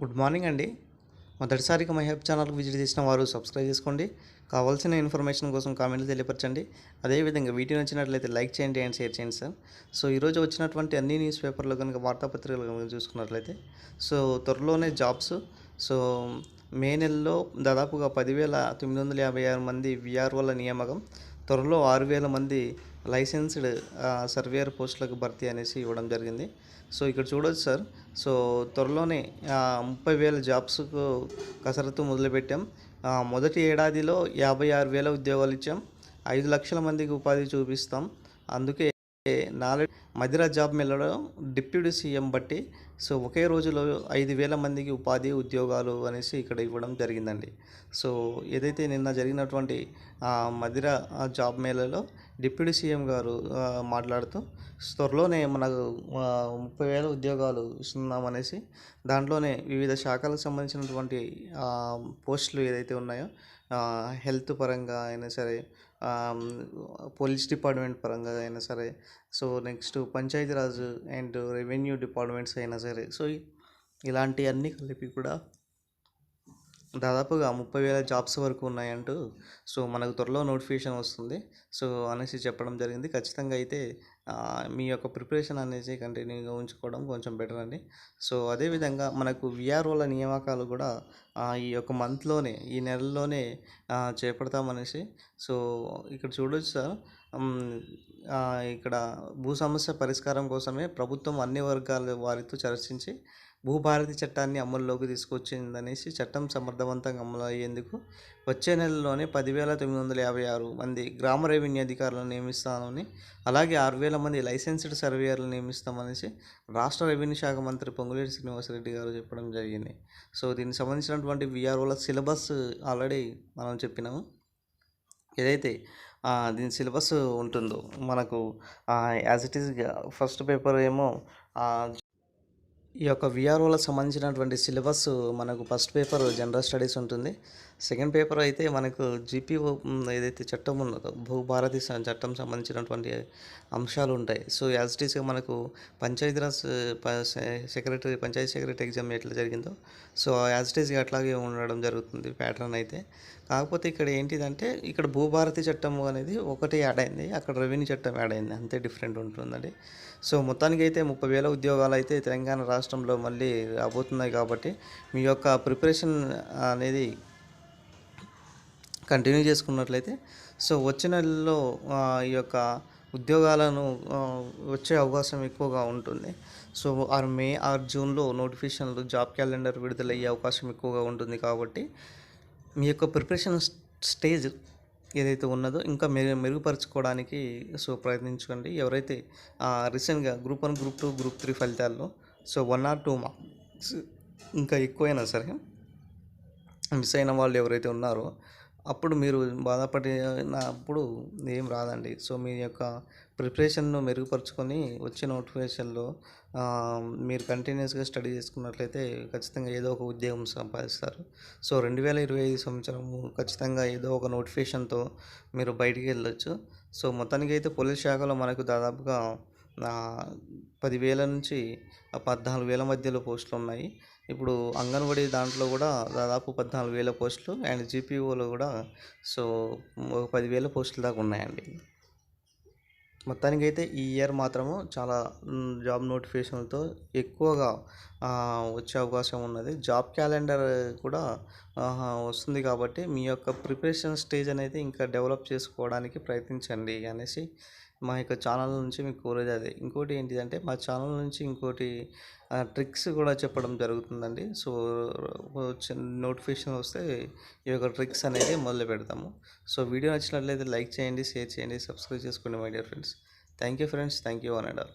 Good morning అండి. మొదటిసారిగా my help ఛానల్కి విజిట్ చేసిన వారు సబ్స్క్రైబ్ చేసుకోండి. కావాల్సిన ఇన్ఫర్మేషన్ కోసం కామెంట్లు తెలియపరచండి. అదేవిధంగా వీడియో నచ్చినట్లయితే లైక్ చేయండి అండ్ షేర్ చేయండి సార్. సో ఈరోజు వచ్చినటువంటి అన్ని న్యూస్ పేపర్లో కనుక వార్తాపత్రికలు కనుక చూసుకున్నట్లయితే సో త్వరలోనే జాబ్స్. సో మే నెలలో దాదాపుగా పదివేల తొమ్మిది వందల యాభై ఆరు మంది విఆర్ఓల నియామకం. త్వరలో ఆరు వేల మంది లైసెన్స్డ్ సర్వేయర్ పోస్టులకు భర్తీ అనేసి ఇవ్వడం జరిగింది. సో ఇక్కడ చూడొచ్చు సార్. సో త్వరలోనే ముప్పై వేల జాబ్స్కు కసరత్తు మొదలుపెట్టాం. మొదటి ఏడాదిలో యాభై ఆరు వేల ఉద్యోగాలు ఇచ్చాం. ఐదు లక్షల మందికి ఉపాధి చూపిస్తాం. అందుకే నాలుగు మదిరా జాబ్ మేళలో డిప్యూటీ సీఎం బట్టి సో ఒకే రోజులో ఐదు వేల మందికి ఉపాధి ఉద్యోగాలు అనేసి ఇక్కడ ఇవ్వడం జరిగిందండి. సో ఏదైతే నిన్న జరిగినటువంటి మదిరా జాబ్ మేళలో డిప్యూటీ సీఎం గారు మాట్లాడుతూ త్వరలోనే మనకు ముప్పై వేల ఉద్యోగాలు ఇస్తున్నామనేసి దాంట్లోనే వివిధ శాఖలకు సంబంధించినటువంటి పోస్టులు ఏదైతే ఉన్నాయో హెల్త్ పరంగా అయినా సరే పోలీస్ డిపార్ట్మెంట్ పరంగా అయినా సరే so next Panchayati Raj and revenue departments అయినా సరే సో ఇలాంటివన్నీ ఇలాంటి అన్నీ కలిపి కూడా దాదాపుగా ముప్పై వేల జాబ్స్ వరకు ఉన్నాయంటూ సో మనకు త్వరలో నోటిఫికేషన్ వస్తుంది. సో అనేసి చెప్పడం జరిగింది. ఖచ్చితంగా అయితే మీ యొక్క ప్రిపరేషన్ అనేసి కంటిన్యూగా ఉంచుకోవడం కొంచెం బెటర్ అండి. సో అదేవిధంగా మనకు విఆర్ఓల నియామకాలు కూడా ఈ యొక్క మంత్లోనే ఈ నెలలోనే చేపడతామనేసి సో ఇక్కడ చూడొచ్చు సార్. ఇక్కడ భూ సమస్య పరిష్కారం కోసమే ప్రభుత్వం అన్ని వర్గాల వారితో చర్చించి భూభారతి చట్టాన్ని అమల్లోకి తీసుకొచ్చిందనేసి చట్టం సమర్థవంతంగా అమలు అయ్యేందుకు వచ్చే నెలలోనే పదివేల తొమ్మిది వందల యాభై ఆరు మంది గ్రామ రెవెన్యూ అధికారులను నియమిస్తామని అలాగే ఆరు వేల మంది లైసెన్స్డ్ సర్వేయర్లను నియమిస్తామనేసి రాష్ట్ర రెవెన్యూ శాఖ మంత్రి పొంగులేటి శ్రీనివాసరెడ్డి గారు చెప్పడం జరిగింది. సో దీనికి సంబంధించినటువంటి విఆర్ఓల సిలబస్ ఆల్రెడీ మనం చెప్పినాము. ఏదైతే దీని సిలబస్ ఉంటుందో మనకు as it is first paper ఏమో ఈ యొక్క విఆర్ఓలకు సంబంధించినటువంటి సిలబస్ మనకు ఫస్ట్ పేపర్ జనరల్ స్టడీస్ ఉంటుంది. సెకండ్ పేపర్ అయితే మనకు జీపీఓ ఏదైతే చట్టం ఉన్నదో భూభారతి చట్టం సంబంధించినటువంటి అంశాలు ఉంటాయి. సో యాజ్ ఇట్ ఈస్గా మనకు Panchayati Raj secretary panchayat secretary exam ఎట్లా జరిగిందో సో యాజ్ ఇట్ ఈస్గా అట్లాగే ఉండడం జరుగుతుంది ప్యాటర్న్ అయితే. కాకపోతే ఇక్కడ ఏంటిదంటే ఇక్కడ భూభారతి చట్టం అనేది ఒకటి యాడ్ అయింది. అక్కడ రెవెన్యూ చట్టం యాడ్ అయింది. అంతే డిఫరెంట్ ఉంటుందండి. సో మొత్తానికి అయితే ముప్పై వేల ఉద్యోగాలు అయితే తెలంగాణ రాష్ట్రంలో మళ్ళీ రాబోతున్నాయి కాబట్టి మీ యొక్క ప్రిపరేషన్ అనేది కంటిన్యూ చేసుకున్నట్లయితే సో వచ్చే నెలలో ఈ యొక్క ఉద్యోగాలను వచ్చే అవకాశం ఎక్కువగా ఉంటుంది. సో ఆర్ మే ఆర్ జూన్లో నోటిఫికేషన్లు జాబ్ క్యాలెండర్ విడుదలయ్యే అవకాశం ఎక్కువగా ఉంటుంది కాబట్టి మీ యొక్క ప్రిపరేషన్ స్టేజ్ ఏదైతే ఉన్నదో ఇంకా మెరు మెరుగుపరచుకోవడానికి సో ప్రయత్నించుకోండి. ఎవరైతే రీసెంట్గా group one group two group three ఫలితాల్లో so one or two marks ఇంకా ఎక్కువైనా సరే మిస్ అయిన వాళ్ళు ఎవరైతే ఉన్నారో అప్పుడు మీరు బాధపడినప్పుడు ఏం రాదండి. సో మీ యొక్క ప్రిపరేషన్ను మెరుగుపరుచుకొని వచ్చే నోటిఫికేషన్లో మీరు కంటిన్యూస్గా స్టడీ చేసుకున్నట్లయితే ఖచ్చితంగా ఏదో ఒక ఉద్యోగం సంపాదిస్తారు. సో రెండు వేల ఇరవై ఐదు సంవత్సరము ఖచ్చితంగా ఏదో ఒక నోటిఫికేషన్తో మీరు బయటికి వెళ్ళొచ్చు. సో మొత్తానికి అయితే పోలీస్ శాఖలో మనకు దాదాపుగా పదివేల నుంచి పద్నాలుగు వేల మధ్యలో పోస్టులు ఉన్నాయి. ఇప్పుడు అంగన్వాడీ దాంట్లో కూడా దాదాపు పద్నాలుగు వేల పోస్టులు అండ్ జీపీఓలో కూడా సో ఒక పదివేల పోస్టుల దాకా ఉన్నాయండి. మొత్తానికైతే ఈ ఇయర్ మాత్రము చాలా జాబ్ నోటిఫికేషన్లతో ఎక్కువగా వచ్చే అవకాశం ఉన్నది. జాబ్ క్యాలెండర్ కూడా వస్తుంది కాబట్టి మీ యొక్క ప్రిపరేషన్ స్టేజ్ అనేది ఇంకా డెవలప్ చేసుకోవడానికి ప్రయత్నించండి అనేసి మా యొక్క ఛానల్ నుంచి మీకు కోరేది అదే. ఇంకోటి ఏంటిదంటే మా ఛానల్ నుంచి ఇంకోటి ట్రిక్స్ కూడా చెప్పడం జరుగుతుందండి. సో నోటిఫికేషన్ వస్తే ఈ యొక్క ట్రిక్స్ అనేది మొదలు పెడతాము. సో వీడియో నచ్చినట్లయితే లైక్ చేయండి షేర్ చేయండి సబ్స్క్రైబ్ చేసుకోండి my dear friends. Thank you friends. Thank you one and all.